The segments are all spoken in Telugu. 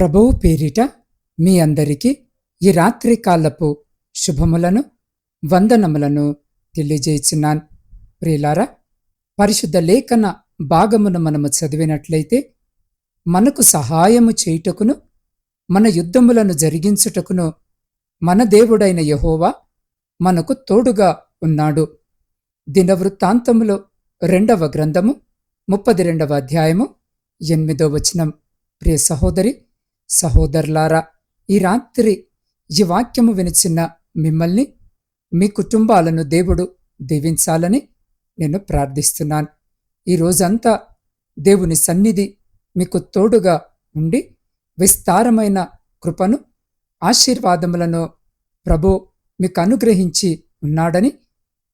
ప్రభువు పేరిట మీ అందరికీ ఈ రాత్రి కాలపు శుభములను వందనములను తెలియజేస్తున్నాను ప్రియులారా పరిశుద్ధ లేఖన భాగమును మనము చదివినట్లయితే మనకు సహాయము చేయుటకును మన యుద్ధములను జరిగించుటకును మన దేవుడైన యహోవా మనకు తోడుగా ఉన్నాడు. దినవృత్తాంతములో రెండవ గ్రంథము ముప్పది రెండవ అధ్యాయము ఎనిమిదో వచనం. ప్రియ సహోదరి సహోదరులారా ఈ రాత్రి ఈ వాక్యము వినిచిన మిమ్మల్ని మీ కుటుంబాలను దేవుడు దీవించాలని నేను ప్రార్థిస్తున్నాను. ఈ రోజంతా దేవుని సన్నిధి మీకు తోడుగా ఉండి విస్తారమైన కృపను ఆశీర్వాదములను ప్రభు మీకు అనుగ్రహించి ఉన్నాడని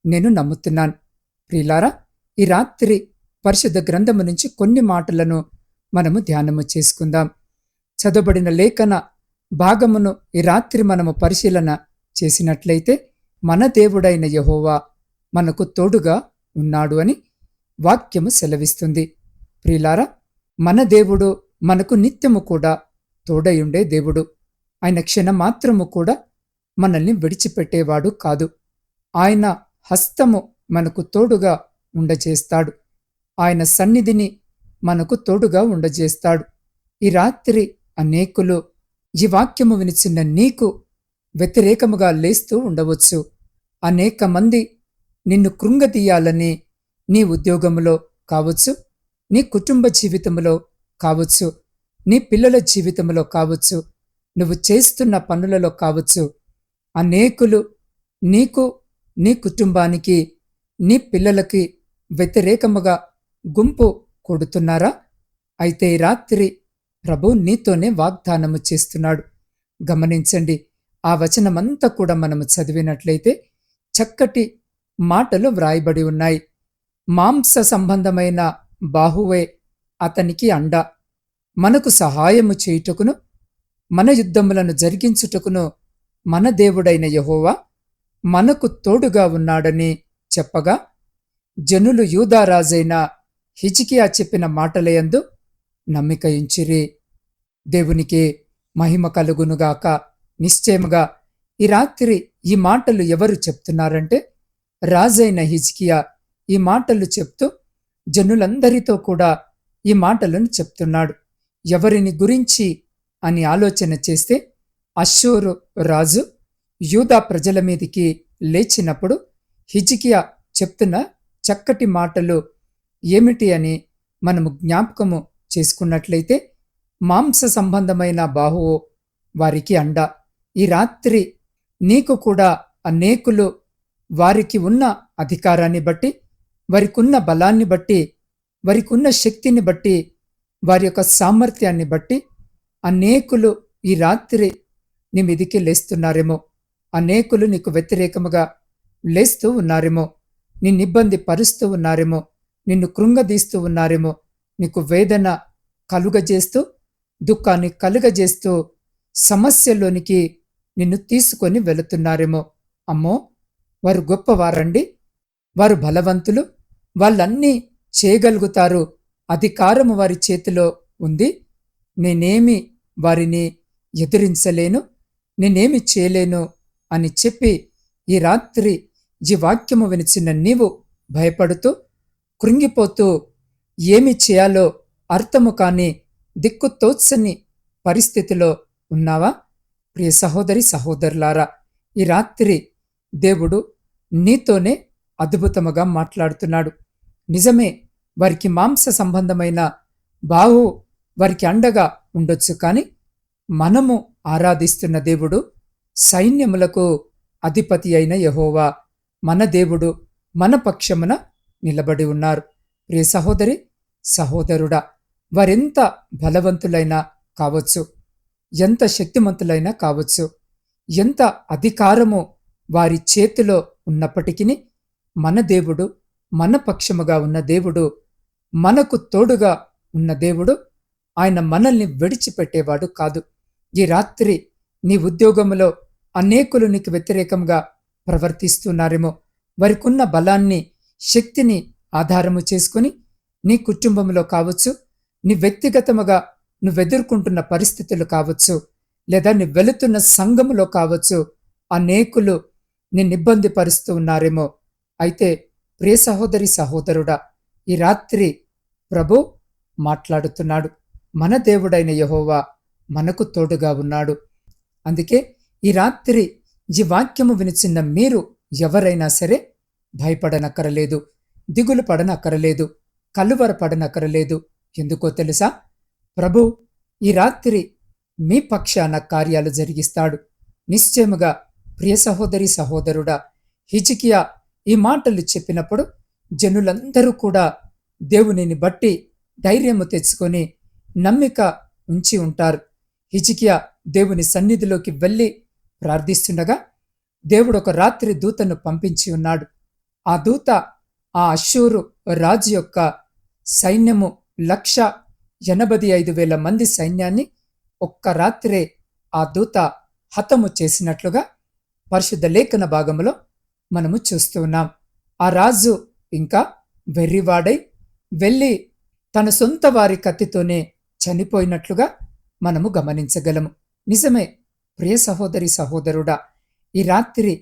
నేను నమ్ముతున్నాను. ప్రియులారా ఈ రాత్రి పరిశుద్ధ గ్రంథము నుంచి కొన్ని మాటలను మనము ధ్యానము చేసుకుందాం. చదవబడిన లేఖన భాగమును ఈ రాత్రి మనము పరిశీలన చేసినట్లయితే మన దేవుడైన యహోవా మనకు తోడుగా ఉన్నాడు అని వాక్యము సెలవిస్తుంది. ప్రియులారా మన దేవుడు మనకు నిత్యము కూడా తోడయుండే దేవుడు. ఆయన క్షణమాత్రము కూడా మనల్ని విడిచిపెట్టేవాడు కాదు. ఆయన హస్తము మనకు తోడుగా ఉండజేస్తాడు. ఆయన సన్నిధిని మనకు తోడుగా ఉండజేస్తాడు. ఈ రాత్రి అనేకులు ఈ వాక్యము వినిచిన నీకు వ్యతిరేకముగా లేస్తూ ఉండవచ్చు. అనేక మంది నిన్ను కృంగతీయాలని నీ ఉద్యోగములో కావచ్చు నీ కుటుంబ జీవితంలో కావచ్చు నీ పిల్లల జీవితంలో కావచ్చు నువ్వు చేస్తున్న పనులలో కావచ్చు. అనేకులు నీకు నీ కుటుంబానికి నీ పిల్లలకి వ్యతిరేకముగా గుంపు కొడుతున్నారా? అయితే రాత్రి ప్రభు నీతోనే వాగ్దానము చేస్తున్నాడు. గమనించండి ఆ వచనమంతా కూడా మనము చదివినట్లయితే చక్కటి మాటలు వ్రాయబడి ఉన్నాయి. మాంస సంబంధమైన బాహువే అతనికి అండ. మనకు సహాయము చేయుటకును మన యుద్ధములను జరిగించుటకును మన దేవుడైన యహోవా మనకు తోడుగా ఉన్నాడని చెప్పగా జనులు యూదారాజైన హిజికియా చెప్పిన మాటలయందు నమ్మికయించిరి దేవునికి మహిమ కలుగునుగాక. నిశ్చయముగా ఈ రాత్రి ఈ మాటలు ఎవరు చెప్తున్నారంటే రాజైన హిజ్కియా ఈ మాటలు చెప్తూ జనులందరితో కూడా ఈ మాటలను చెప్తున్నాడు. ఎవరిని గురించి అని ఆలోచన చేస్తే అశ్షూరు రాజు యూదా ప్రజల మీదికి లేచినప్పుడు హిజికియా చెప్తున్న చక్కటి మాటలు ఏమిటి అని మనము జ్ఞాపకము చేసుకున్నట్లయితే మాంస సంబంధమైన బాహువు వారికి అండ. ఈ రాత్రి నీకు కూడా అనేకులు వారికి ఉన్న అధికారాన్ని బట్టి వారికున్న బలాన్ని బట్టి వారికున్న శక్తిని బట్టి వారి యొక్క సామర్థ్యాన్ని బట్టి అనేకులు ఈ రాత్రి నీ మీదికి లేస్తున్నారేమో. అనేకులు నీకు వ్యతిరేకముగా లేస్తూ ఉన్నారేమో. నిన్ను ఇబ్బంది పరుస్తూ ఉన్నారేమో. నిన్ను కృంగదీస్తూ ఉన్నారేమో. నీకు వేదన కలుగజేస్తూ దుఃఖాన్ని కలుగజేస్తూ సమస్యలోనికి నిన్ను తీసుకొని వెళుతున్నారేమో. అమ్మో వారు గొప్పవారండి. వారు బలవంతులు. వాళ్ళన్నీ చేయగలుగుతారు. అధికారము వారి చేతిలో ఉంది. నేనేమి వారిని ఎదిరించలేను. నేనేమి చేయలేను అని చెప్పి ఈ రాత్రి ఈ వాక్యము వినిచిన నీవు భయపడుతూ కృంగిపోతూ ఏమి చేయాలో అర్థము కాని దిక్కు తోత్సని పరిస్థితిలో ఉన్నావా? ప్రియ సహోదరి సహోదరులారా ఈ రాత్రి దేవుడు నీతోనే అద్భుతముగా మాట్లాడుతున్నాడు. నిజమే వారికి మాంస సంబంధమైన బాహు వారికి అండగా ఉండొచ్చు కానీ మనము ఆరాధిస్తున్న దేవుడు సైన్యములకు అధిపతి అయిన యహోవా. మన దేవుడు మన పక్షమున నిలబడి ఉన్నారు. ప్రియ సహోదరి సహోదరుడా వారెంత బలవంతులైనా కావచ్చు ఎంత శక్తిమంతులైనా కావచ్చు ఎంత అధికారము వారి చేతిలో ఉన్నప్పటికీ మన దేవుడు మన పక్షముగా ఉన్న దేవుడు మనకు తోడుగా ఉన్న దేవుడు ఆయన మనల్ని విడిచిపెట్టేవాడు కాదు. ఈ రాత్రి నీ ఉద్యోగములో అనేకులు నీకు వ్యతిరేకంగా ప్రవర్తిస్తున్నారేమో వారికున్న బలాన్ని శక్తిని ఆధారము చేసుకుని నీ కుటుంబంలో కావచ్చు నీ వ్యక్తిగతముగా నువ్వెదుర్కొంటున్న పరిస్థితులు కావచ్చు లేదా నువ్వు వెళుతున్న సంఘములో కావచ్చు అనేకులు నిన్ను ఇబ్బంది పరుస్తూ ఉన్నారేమో. అయితే ప్రియ సహోదరి సహోదరుడా ఈ రాత్రి ప్రభు మాట్లాడుతున్నాడు. మన దేవుడైన యహోవా మనకు తోడుగా ఉన్నాడు. అందుకే ఈ రాత్రి ఈ వాక్యము వినిచిన్న మీరు ఎవరైనా సరే భయపడనక్కరలేదు దిగులు పడనక్కరలేదు కలువర పడనక్కరలేదు ఎందుకో తెలుసా? ప్రభు ఈ రాత్రి మీ పక్షాన కార్యాలు జరిగిస్తాడు. నిశ్చయముగా ప్రియ సహోదరి సహోదరుడా హిజికియా ఈ మాటలు చెప్పినప్పుడు జనులందరూ కూడా దేవునిని బట్టి ధైర్యము తెచ్చుకొని నమ్మిక ఉంచి ఉంటారు. హిజికియా దేవుని సన్నిధిలోకి వెళ్ళి ప్రార్థిస్తుండగా దేవుడు ఒక రాత్రి దూతను పంపించి ఉన్నాడు. ఆ దూత ఆ అశ్షూరు రాజు యొక్క సైన్యము లక్ష ఎనభై ఐదు వేల మంది సైన్యాన్ని ఒక్క రాత్రే ఆ దూత హతము చేసినట్లుగా పరిశుద్ధ లేఖన భాగంలో మనము చూస్తున్నాం ఆ రాజు ఇంకా వెర్రివాడై వెళ్ళి తన సొంత వారి కత్తితోనే చనిపోయినట్లుగా మనము గమనించగలము. నిజమే ప్రియ సహోదరి సహోదరుడా ఈ రాత్రి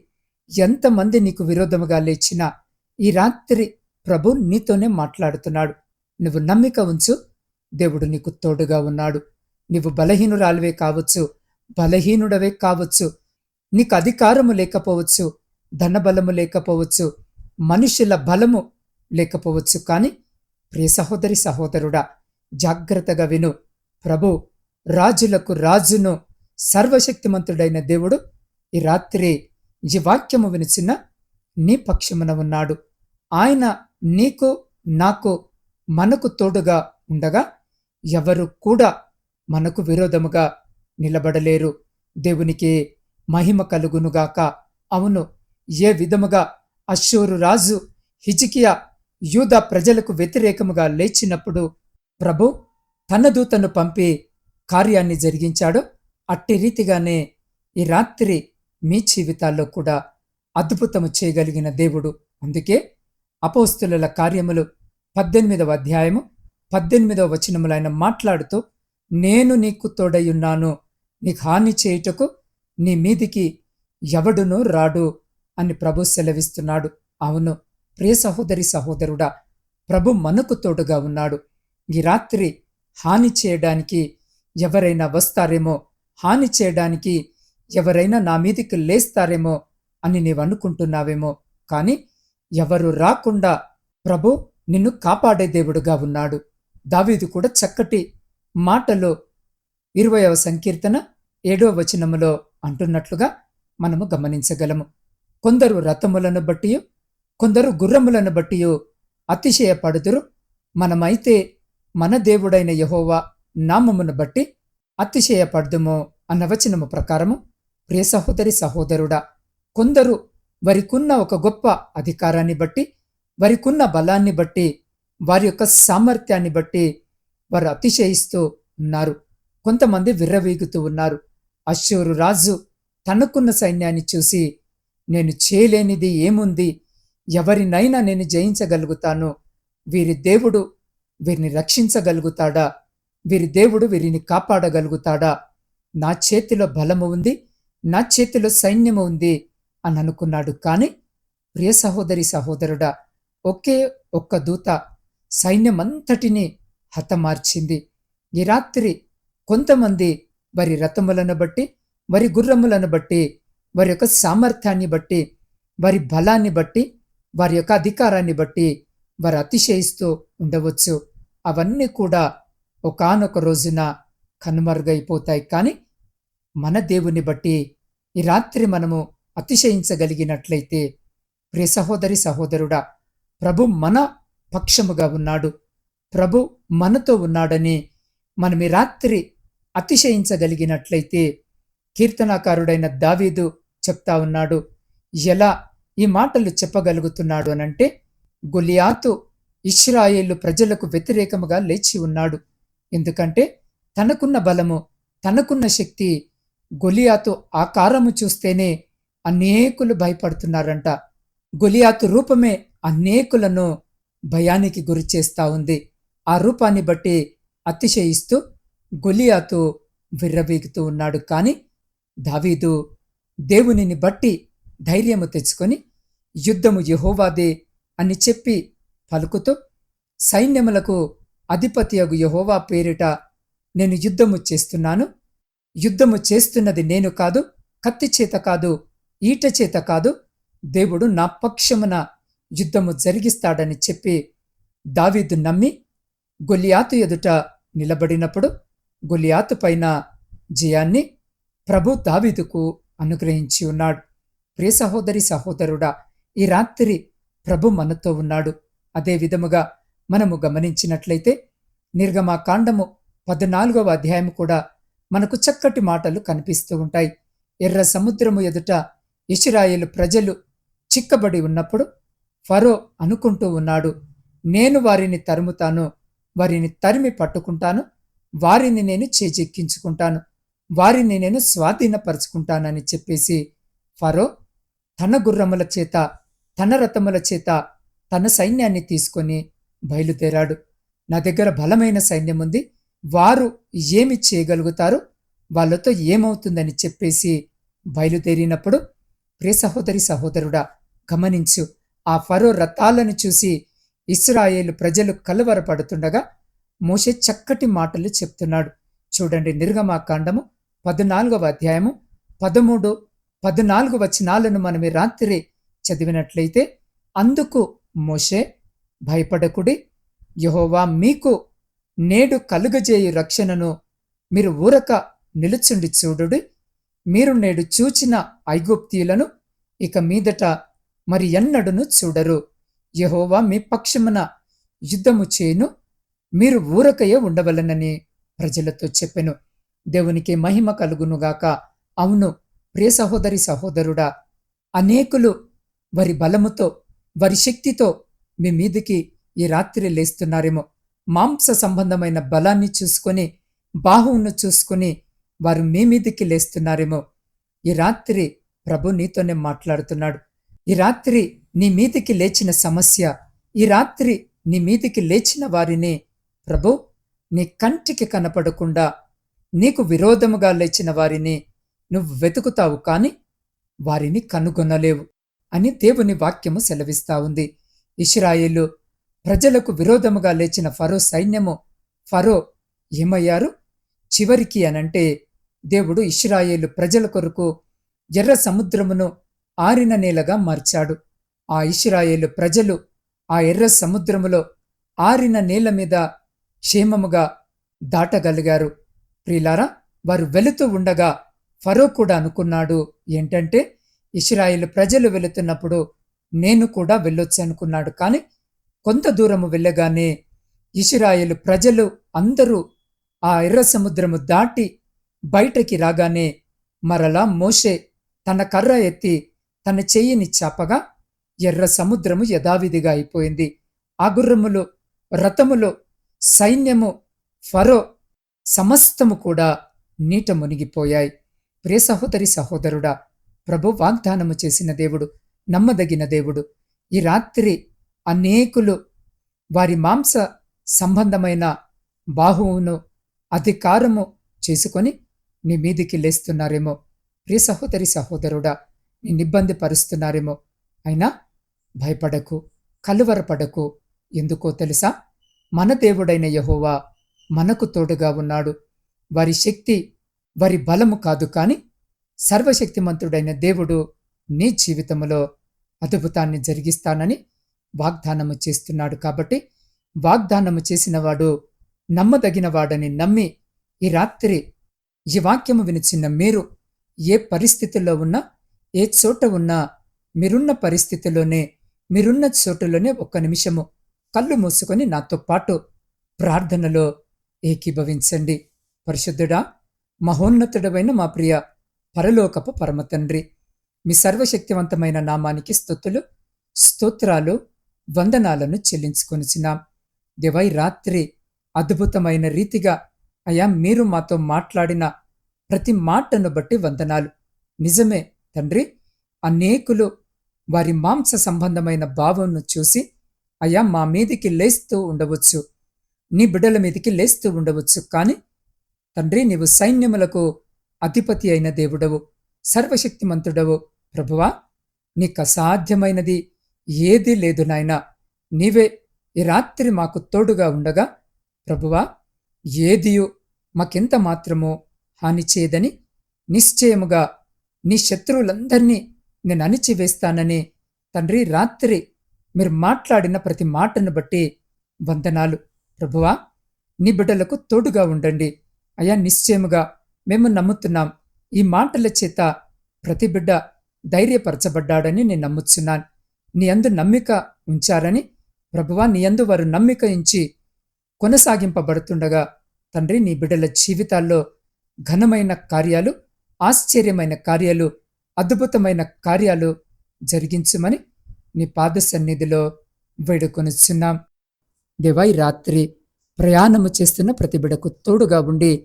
ఎంతమంది నీకు విరోధముగా లేచినా ఈ రాత్రి ప్రభు నీతోనే మాట్లాడుతున్నాడు. నువ్వు నమ్మిక ఉంచు. దేవుడు నీకు తోడుగా ఉన్నాడు. నీవు బలహీనురాలివే కావచ్చు బలహీనుడవే కావచ్చు. నీకు అధికారము లేకపోవచ్చు ధనబలము లేకపోవచ్చు మనుషుల బలము లేకపోవచ్చు కానీ ప్రియ సహోదరి సహోదరుడా జాగ్రత్తగా విను. ప్రభు రాజులకు రాజును సర్వశక్తిమంతుడైన దేవుడు ఈ రాత్రి ఈ వాక్యము వినిచిన నీ పక్షమున ఉన్నాడు. ఆయన నీకు నాకు మనకు తోడుగా ఉండగా ఎవరు కూడా మనకు విరోధముగా నిలబడలేరు. దేవునికి మహిమ కలుగునుగాక అవును ఏ విధముగా అశ్షూరు రాజు హిజికియా యూద ప్రజలకు వ్యతిరేకముగా లేచినప్పుడు ప్రభు తన దూతను పంపి కార్యాన్ని జరిగించాడో అట్టి రీతిగానే ఈ రాత్రి మీ జీవితాల్లో కూడా అద్భుతము చేయగలిగిన దేవుడు. అందుకే అపోస్తుల కార్యములు పద్దెనిమిదవ అధ్యాయము పద్దెనిమిదవ వచనములు ఆయన మాట్లాడుతూ నేను నీకు తోడయున్నాను నీకు హాని చేయుటకు నీ మీదికి ఎవడునూ రాడు అని ప్రభు సెలవిస్తున్నాడు. అవును ప్రియ సహోదరి సహోదరుడా ప్రభు మనకు తోడుగా ఉన్నాడు. ఈ రాత్రి హాని చేయడానికి ఎవరైనా వస్తారేమో హాని చేయడానికి ఎవరైనా నా మీదికి లేస్తారేమో అని నీవు అనుకుంటున్నావేమో కానీ ఎవరు రాకుండా ప్రభు నిన్ను కాపాడే దేవుడుగా ఉన్నాడు. దావీదు కూడా చక్కటి మాటలో ఇరవయవ సంకీర్తన ఏడవ వచనములో అంటున్నట్లుగా మనము గమనించగలము. కొందరు రథములను బట్టి కొందరు గుర్రములను బట్టి అతిశయపడుదురు. మనమైతే మన దేవుడైన యహోవా నామమును బట్టి అతిశయపడుదుమో అన్న వచనము ప్రకారము ప్రియ సహోదరి సహోదరుడా కొందరు వరికున్న ఒక గొప్ప అధికారాన్ని బట్టి వారికున్న బలాన్ని బట్టి వారి యొక్క సామర్థ్యాన్ని బట్టి వారు అతిశయిస్తూ ఉన్నారు. కొంతమంది విర్రవీగుతూ ఉన్నారు. అశ్వరు రాజు తనకున్న సైన్యాన్ని చూసి నేను చేయలేనిది ఏముంది? ఎవరినైనా నేను జయించగలుగుతాను. వీరి దేవుడు వీరిని రక్షించగలుగుతాడా? వీరి దేవుడు వీరిని కాపాడగలుగుతాడా? నా చేతిలో బలము ఉంది నా చేతిలో సైన్యము ఉంది అని అనుకున్నాడు. కానీ ప్రియ సహోదరి సహోదరుడా ఒకే ఒక్క దూత సైన్యమంతటిని హతమార్చింది. ఈ రాత్రి కొంతమంది వారి రథములను బట్టి వారి గుర్రములను బట్టి వారి యొక్క సామర్థ్యాన్ని బట్టి వారి బలాన్ని బట్టి వారి యొక్క అధికారాన్ని బట్టి వారు అతిశయిస్తూ ఉండవచ్చు. అవన్నీ కూడా ఒకనొక రోజున కనుమరుగైపోతాయి. కానీ మన దేవుని బట్టి ఈ రాత్రి మనము అతిశయించగలిగినట్లయితే ప్రియ సహోదరి సహోదరుడా ప్రభు మన పక్షముగా ఉన్నాడు. ప్రభు మనతో ఉన్నాడని మనం ఈ రాత్రి అతిశయించగలిగినట్లయితే కీర్తనాకారుడైన దావీదు చెప్తా ఉన్నాడు. ఎలా ఈ మాటలు చెప్పగలుగుతున్నాడు అనంటే గొలియాతు ఇస్రాయేలు ప్రజలకు వ్యతిరేకముగా లేచి ఉన్నాడు. ఎందుకంటే తనకున్న బలము తనకున్న శక్తి గొలియాతు ఆకారము చూస్తేనే అనేకులు భయపడుతున్నారంట. గొలియాతు రూపమే అనేకులను భయానికి గురి చేస్తా ఉంది. ఆ రూపాన్ని బట్టి అతిశయిస్తూ గొలియాతు విర్రవీగుతూ ఉన్నాడు. కానీ దావీదు దేవునిని బట్టి ధైర్యము తెచ్చుకొని యుద్ధము యహోవాదే అని చెప్పి పలుకుతూ సైన్యములకు అధిపతియగు యహోవా పేరిట నేను యుద్ధము చేస్తున్నాను. యుద్ధము చేస్తున్నది నేను కాదు కత్తి చేత కాదు ఈట చేత కాదు దేవుడు నా పక్షమున యుద్ధము జరిగిస్తాడని చెప్పి దావీదు నమ్మి గొలియాతు ఎదుట నిలబడినప్పుడు గొలియాతు పైన జయాన్ని ప్రభు దావీదుకు అనుగ్రహించి ఉన్నాడు. ప్రియ సహోదరి సహోదరుడా ఈ రాత్రి ప్రభు మనతో ఉన్నాడు. అదే విధముగా మనము గమనించినట్లయితే నిర్గమాకాండము పద్నాలుగవ అధ్యాయం కూడా మనకు చక్కటి మాటలు కనిపిస్తూ ఉంటాయి. ఎర్ర సముద్రము ఎదుట ఇస్రాయేలు ప్రజలు చిక్కబడి ఉన్నప్పుడు ఫరో అనుకుంటూ ఉన్నాడు. నేను వారిని తరుముతాను వారిని తరిమి పట్టుకుంటాను వారిని నేను చేజెక్కించుకుంటాను వారిని నేను స్వాధీనపరుచుకుంటానని చెప్పేసి ఫరో తన గుర్రముల చేత తన రథముల చేత తన సైన్యాన్ని తీసుకొని బయలుదేరాడు. నా దగ్గర బలమైన సైన్యం ఉంది వారు ఏమి చేయగలుగుతారు వాళ్ళతో ఏమవుతుందని చెప్పేసి బయలుదేరినప్పుడు ప్రియ సహోదరి సహోదరుడా గమనించు ఆ ఫరో రథాలను చూసి ఇస్రాయేలు ప్రజలు కలవరపడుతుండగా మోషే చక్కటి మాటలు చెప్తున్నాడు. చూడండి నిర్గమాకాండము పద్నాలుగవ అధ్యాయము పదమూడు పద్నాలుగు వచనాలను మనం రాత్రి చదివినట్లయితే అందుకు మోషే భయపడకుడి యహోవా మీకు నేడు కలుగజేయు రక్షణను మీరు ఊరక నిలుచుండి చూడుడి. మీరు నేడు చూచిన ఐగుప్తీయులను ఇక మీదట మరి ఎన్నడును చూడరు. యహోవా మీ పక్షమున యుద్ధము చేయును మీరు ఊరకయే ఉండవలనని ప్రజలతో చెప్పెను. దేవునికి మహిమ కలుగునుగాక అవును ప్రియ సహోదరి సహోదరుడా అనేకులు వారి బలముతో వారి శక్తితో మీ మీదికి ఈ రాత్రి లేస్తున్నారేమో. మాంస సంబంధమైన బలాన్ని చూసుకొని బాహువును చూసుకొని వారు మీ మీదికి లేస్తున్నారేమో. ఈ రాత్రి ప్రభు నీతోనే మాట్లాడుతున్నాడు. ఈ రాత్రి నీ మీదికి లేచిన సమస్య ఈ రాత్రి నీ మీదికి లేచిన వారిని ప్రభు నీ కంటికి కనపడకుండా నీకు విరోధముగా లేచిన వారిని నువ్వు వెతుకుతావు కాని వారిని కనుగొనలేవు అని దేవుని వాక్యము సెలవిస్తా ఉంది. ఇస్రాయేలు ప్రజలకు విరోధముగా లేచిన ఫరో సైన్యము ఫరో ఏమయ్యారు? చివరికి అనంటే దేవుడు ఇస్రాయేలు ప్రజల కొరకు ఎర్ర సముద్రమును ఆరిన నేలగా మార్చాడు. ఆ ఇస్రాయేలు ప్రజలు ఆ ఎర్ర సముద్రములో ఆరిన నేల మీద క్షేమముగా దాటగలిగారు. ప్రిలారా వారు వెళుతూ ఉండగా ఫరో కూడా అనుకున్నాడు ఏంటంటే ఇస్రాయేల్ ప్రజలు వెళుతున్నప్పుడు నేను కూడా వెళ్ళొచ్చు అనుకున్నాడు. కానీ కొంత దూరము వెళ్ళగానే ఇస్రాయేలు ప్రజలు అందరూ ఆ ఎర్ర సముద్రము దాటి బయటకి రాగానే మరలా మోషే తన కర్ర ఎత్తి తన చెయ్యిని చాపగా ఎర్ర సముద్రము యథావిధిగా అయిపోయింది. ఆ గుర్రములు రథములు సైన్యము ఫరో సమస్తము కూడా నీట మునిగిపోయాయి. ప్రియ సహోదరి సహోదరుడా ప్రభు వాగ్దానము చేసిన దేవుడు నమ్మదగిన దేవుడు ఈ రాత్రి అనేకులు వారి మాంస సంబంధమైన బాహువును అధికారము చేసుకొని నీ మీదికి లేస్తున్నారేమో. ప్రియ సహోదరి సహోదరుడా నిన్ను ఇబ్బంది పరుస్తున్నారేమో. అయినా భయపడకు కలువరపడకు. ఎందుకో తెలుసా? మన దేవుడైన యహోవా మనకు తోడుగా ఉన్నాడు. వారి శక్తి వారి బలము కాదు కాని సర్వశక్తిమంతుడైన దేవుడు నీ జీవితంలో అద్భుతాన్ని జరిగిస్తానని వాగ్దానము చేస్తున్నాడు కాబట్టి వాగ్దానము చేసినవాడు నమ్మదగినవాడని నమ్మి ఈ రాత్రి ఈ వాక్యము వినిచిన్న మీరు ఏ పరిస్థితుల్లో ఉన్నా ఏ చోట ఉన్నా మీరున్న పరిస్థితిలోనే మీరున్న చోటులోనే ఒక్క నిమిషము కళ్ళు మూసుకొని నాతో పాటు ప్రార్థనలో ఏకీభవించండి. పరిశుద్ధుడా మహోన్నతుడమైన మా ప్రియ పరలోకపు పరమతండ్రి మీ సర్వశక్తివంతమైన నామానికి స్థుతులు స్తోత్రాలు వందనాలను చెల్లించుకొనిచినాం దివై రాత్రి అద్భుతమైన రీతిగా అయా మీరు మాతో మాట్లాడిన ప్రతి మాటను బట్టి వందనాలు. నిజమే తండ్రి అనేకులు వారి మాంస సంబంధమైన భావంను చూసి అయ్యా మా మీదికి లేస్తూ ఉండవచ్చు. నీ బిడ్డల మీదికి లేస్తూ ఉండవచ్చు. కానీ తండ్రి నీవు సైన్యములకు అధిపతి అయిన దేవుడవు సర్వశక్తిమంతుడవు ప్రభువా. నీకు అసాధ్యమైనది ఏదీ లేదు నాయనా. నీవే ఈ రాత్రి మాకు తోడుగా ఉండగా ప్రభువా ఏదియు మాకెంత మాత్రమో హాని చేయదని నిశ్చయముగా నీ శత్రువులందరినీ నేను అణిచివేస్తానని తండ్రి రాత్రి మీరు మాట్లాడిన ప్రతి మాటను బట్టి వందనాలు. ప్రభువా నీ బిడ్డలకు తోడుగా ఉండండి. అయా నిశ్చయముగా మేము నమ్ముతున్నాం. ఈ మాటల చేత ప్రతి బిడ్డ ధైర్యపరచబడ్డాడని నేను నమ్ముచున్నాను. నీ అందు నమ్మిక ఉంచారని ప్రభువా నీ అందు వారు నమ్మిక ఉంచి కొనసాగింపబడుతుండగా తండ్రి నీ బిడ్డల జీవితాల్లో ఘనమైన కార్యాలు ఆశ్చర్యమైన కార్యాలు అద్భుతమైన కార్యాలు జరిగించమని నీ పాద సన్నిధిలో వేడుకొనిచున్నాం. దేవా రాత్రి ప్రయాణము చేస్తున్న ప్రతి బిడకు తోడుగా ఉండి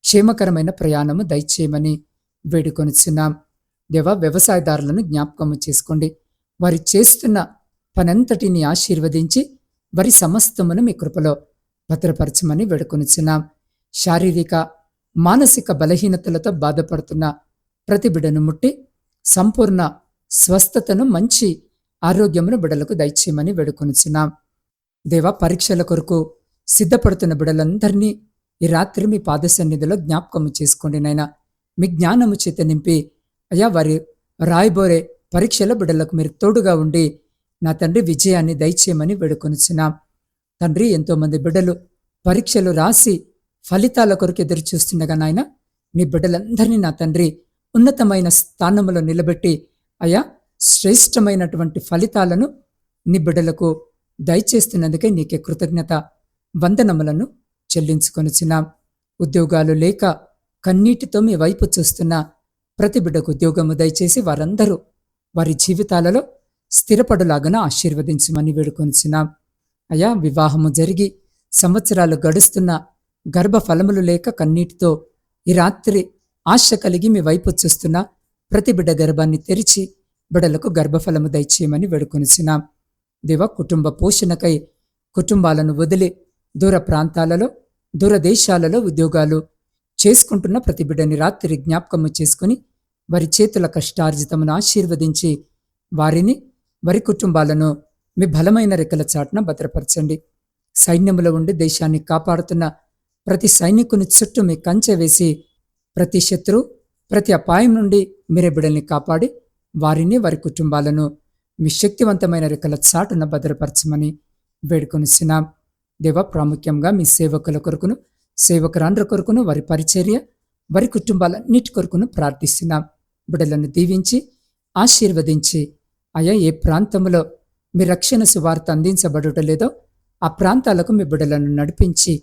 క్షేమకరమైన ప్రయాణము దయచేయమని వేడుకొనిచున్నాం. దేవ వ్యవసాయదారులను జ్ఞాపకము చేసుకోండి. వారి చేస్తున్న పనంతటిని ఆశీర్వదించి వారి సమస్తమును మీ కృపలో భద్రపరచమని వేడుకొనిచున్నాం. శారీరక మానసిక బలహీనతలతో బాధపడుతున్న ప్రతి బిడను ముట్టి సంపూర్ణ స్వస్థతను మంచి ఆరోగ్యమును బిడలకు దయచేయమని వేడుకొనిచున్నాం. దేవా పరీక్షల కొరకు సిద్ధపడుతున్న బిడలందరినీ ఈ రాత్రి మీ పాద సన్నిధిలో జ్ఞాపకము చేసుకోండి నాయన. మీ జ్ఞానము చేత నింపి అయ్యా వారి రాయబోరే పరీక్షల బిడలకు మీరు తోడుగా ఉండి నా తండ్రి విజయాన్ని దయచేయమని వేడుకొనిచున్నాం. తండ్రి ఎంతోమంది బిడ్డలు పరీక్షలు రాసి ఫలితాల కొరకు ఎదురు చూస్తుండగా నాయన నీ బిడ్డలందరినీ నా తండ్రి ఉన్నతమైన స్థానములో నిలబెట్టి అయా శ్రేష్టమైనటువంటి ఫలితాలను నీ బిడ్డలకు దయచేస్తున్నందుకే నీకే కృతజ్ఞత వందనములను చెల్లించుకొనిచున్నాం. ఉద్యోగాలు లేక కన్నీటితో మీ వైపు చూస్తున్న ప్రతి బిడ్డకు ఉద్యోగము దయచేసి వారందరూ వారి జీవితాలలో స్థిరపడులాగన ఆశీర్వదించమని వేడుకొనిచున్నాం. అయా వివాహము జరిగి సంవత్సరాలు గడుస్తున్న గర్భఫలములు లేక కన్నీటితో ఈ రాత్రి ఆశ కలిగి మీ వైపు చూస్తున్న ప్రతి బిడ్డ గర్భాన్ని తెరిచి బిడలకు గర్భఫలము దయచేయమని వేడుకొనిచున్నాం. దివ కుటుంబ పోషణకై కుటుంబాలను వదిలి దూర ప్రాంతాలలో దూర దేశాలలో ఉద్యోగాలు చేసుకుంటున్న ప్రతి బిడ్డని రాత్రి జ్ఞాపకము చేసుకుని వారి చేతుల కష్టార్జితమును ఆశీర్వదించి వారిని వారి కుటుంబాలను మీ బలమైన రెక్కల చాటున భద్రపరచండి. సైన్యములో ఉండి దేశాన్ని కాపాడుతున్న ప్రతి సైనికుని చుట్టూ మీ కంచె వేసి ప్రతి శత్రు ప్రతి అపాయం నుండి మీరే బిడల్ని కాపాడి వారిని వారి కుటుంబాలను మీ శక్తివంతమైన రెక్కల చాటున భద్రపరచమని వేడుకొనిసినాం దేవ ప్రాముఖ్యంగా మీ సేవకుల కొరకును సేవకురాండ్ర కొరకును వారి పరిచర్య వారి కుటుంబాలన్నిటి కొరకును ప్రార్థిస్తున్నాం. బిడలను దీవించి ఆశీర్వదించి అయా ఏ ప్రాంతంలో మీ రక్షణ సువార్త అందించబడుట లేదో ఆ ప్రాంతాలకు మీ బిడలను నడిపించి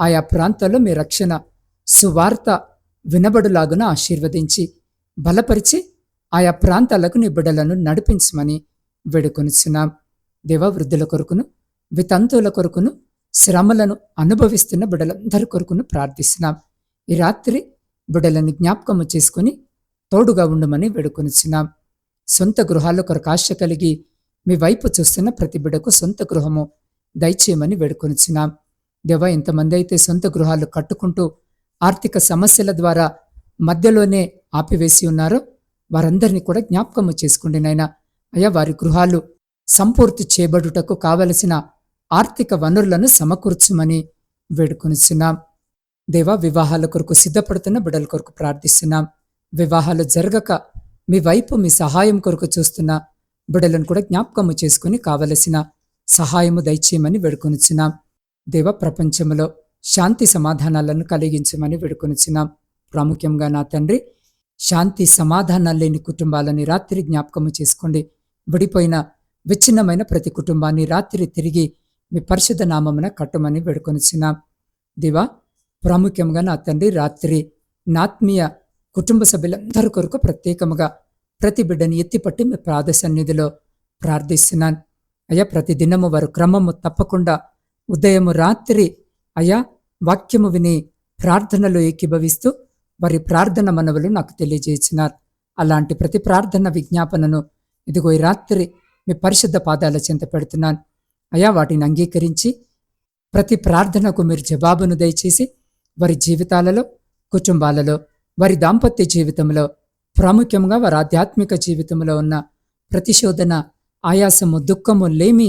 ఆయా ప్రాంతాల్లో మీ రక్షణ సువార్త వినబడులాగున ఆశీర్వదించి బలపరిచి ఆయా ప్రాంతాలకు నీ బిడ్డలను నడిపించమని వేడుకొనిచున్నాం. దేవవృద్ధుల కొరకును వితంతువుల కొరకును శ్రమలను అనుభవిస్తున్న బిడ్డలందరి కొరకును ప్రార్థిస్తున్నాం. ఈ రాత్రి బిడ్డలను జ్ఞాపకము చేసుకుని తోడుగా ఉండమని వేడుకొనిచున్నాం. సొంత గృహాల కొరకు ఆశ కలిగి మీ వైపు చూస్తున్న ప్రతి బిడ్డకు సొంత గృహము దయచేయమని వేడుకొనిచున్నాం. దేవా ఇంతమంది అయితే సొంత గృహాలు కట్టుకుంటూ ఆర్థిక సమస్యల ద్వారా మధ్యలోనే ఆపివేసి ఉన్నారో. వారందరినీ కూడా జ్ఞాపకము చేసుకోండి నాయనా. అయ్యా వారి గృహాలు సంపూర్తి చేయబడుటకు కావలసిన ఆర్థిక వనరులను సమకూర్చమని వేడుకొనిచున్నాం. దేవా వివాహాల కొరకు సిద్ధపడుతున్న బిడల కొరకు ప్రార్థిస్తున్నాం. వివాహాలు జరగక మీ వైపు మీ సహాయం కొరకు చూస్తున్న బిడలను కూడా జ్ఞాపకము చేసుకుని కావలసిన సహాయము దయచేయమని వేడుకొనిచున్నాం. దేవ ప్రపంచంలో శాంతి సమాధానాలను కలిగించమని వేడుకొనిచున్నాం. ప్రాముఖ్యంగా నా తండ్రి శాంతి సమాధానాలు లేని కుటుంబాలని రాత్రి జ్ఞాపకము చేసుకోండి. విడిపోయిన విచ్ఛిన్నమైన ప్రతి కుటుంబాన్ని రాత్రి తిరిగి మీ పరిశుద్ధ నామమున కట్టమని వేడుకొనిచున్నాం. దివా ప్రాముఖ్యంగా నా తండ్రి రాత్రి నాత్మీయ కుటుంబ సభ్యులందరి కొరకు ప్రత్యేకముగా ప్రతి బిడ్డని ఎత్తిపట్టి మీ ప్రాధ సన్నిధిలో ప్రార్థిస్తున్నాను. అయ్యా ప్రతి దినము వారు క్రమము తప్పకుండా ఉదయము రాత్రి అయ్యా వాక్యము విని ప్రార్థనలో ఏకీభవిస్తూ వారి ప్రార్థన మనవులు నాకు తెలియజేసినారు. అలాంటి ప్రతి ప్రార్థన విజ్ఞాపనను ఇదిగో ఈ రాత్రి మీ పరిశుద్ధ పాదాల చెంత పెడుతున్నాను. అయా వాటిని అంగీకరించి ప్రతి ప్రార్థనకు మీరు జవాబును దయచేసి వారి జీవితాలలో కుటుంబాలలో వారి దాంపత్య జీవితంలో ప్రాముఖ్యంగా వారి ఆధ్యాత్మిక జీవితంలో ఉన్న ప్రతిశోధన ఆయాసము దుఃఖము లేమి